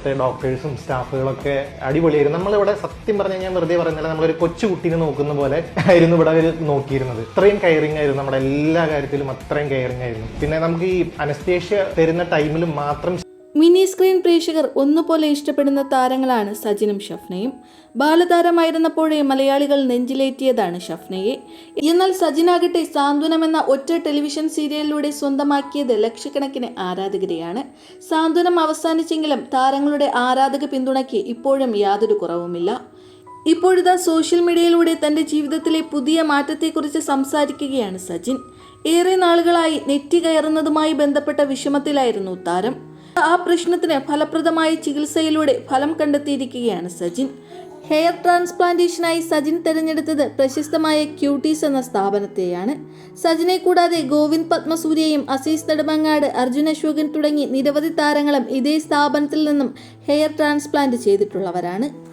ഇവിടുത്തെ ഡോക്ടേഴ്സും സ്റ്റാഫുകളൊക്കെ അടിപൊളിയായിരുന്നു. നമ്മളിവിടെ സത്യം പറഞ്ഞു കഴിഞ്ഞാൽ വെറുതെ പറയുന്നില്ല. നമ്മളൊരു കൊച്ചു കുട്ടീനെ നോക്കുന്ന പോലെ ആയിരുന്നു ഇവിടെ അവർ നോക്കിയിരുന്നത്. ഇത്രയും കെയറിങ് ആയിരുന്നു. നമ്മുടെ എല്ലാ കാര്യത്തിലും അത്രയും കെയറിങ് ആയിരുന്നു. പിന്നെ നമുക്ക് ഈ അനസ്തേഷ്യ തരുന്ന ടൈമിൽ മാത്രം മിനി സ്ക്രീൻ പ്രേക്ഷകർ ഒന്നുപോലെ ഇഷ്ടപ്പെടുന്ന താരങ്ങളാണ് സജിനും ഷഫ്നയും. ബാലതാരമായിരുന്നപ്പോഴേ മലയാളികൾ നെഞ്ചിലേറ്റിയതാണ് ഷഫ്നയെ. എന്നാൽ സജിനാകട്ടെ സാന്ത്വനം എന്ന ഒറ്റ ടെലിവിഷൻ സീരിയലിലൂടെ സ്വന്തമാക്കിയത് ലക്ഷക്കണക്കിന് ആരാധകരെയാണ്. സാന്ത്വനം അവസാനിച്ചെങ്കിലും താരങ്ങളുടെ ആരാധക പിന്തുണയ്ക്ക് ഇപ്പോഴും യാതൊരു കുറവുമില്ല. ഇപ്പോഴിതാ സോഷ്യൽ മീഡിയയിലൂടെ തന്റെ ജീവിതത്തിലെ പുതിയ മാറ്റത്തെക്കുറിച്ച് സംസാരിക്കുകയാണ് സജിൻ. ഏറെ നാളുകളായി നെറ്റി കയറുന്നതുമായി ബന്ധപ്പെട്ട വിഷമത്തിലായിരുന്നു താരം. ആ പ്രശ്നത്തിന് ഫലപ്രദമായ ചികിത്സയിലൂടെ ഫലം കണ്ടെത്തിയിരിക്കുകയാണ് സജിൻ. ഹെയർ ട്രാൻസ്പ്ലാന്റേഷനായി സജിൻ തിരഞ്ഞെടുത്തത് പ്രശസ്തമായ ക്യൂട്ടീസ് എന്ന സ്ഥാപനത്തെയാണ്. സജിനെ കൂടാതെ ഗോവിന്ദ് പത്മസൂര്യയും അസീസ് നെടുമങ്ങാട് അർജുൻ അശോകൻ തുടങ്ങി നിരവധി താരങ്ങളും ഇതേ സ്ഥാപനത്തിൽ നിന്നും ഹെയർ ട്രാൻസ്പ്ലാന്റ് ചെയ്തിട്ടുള്ളവരാണ്.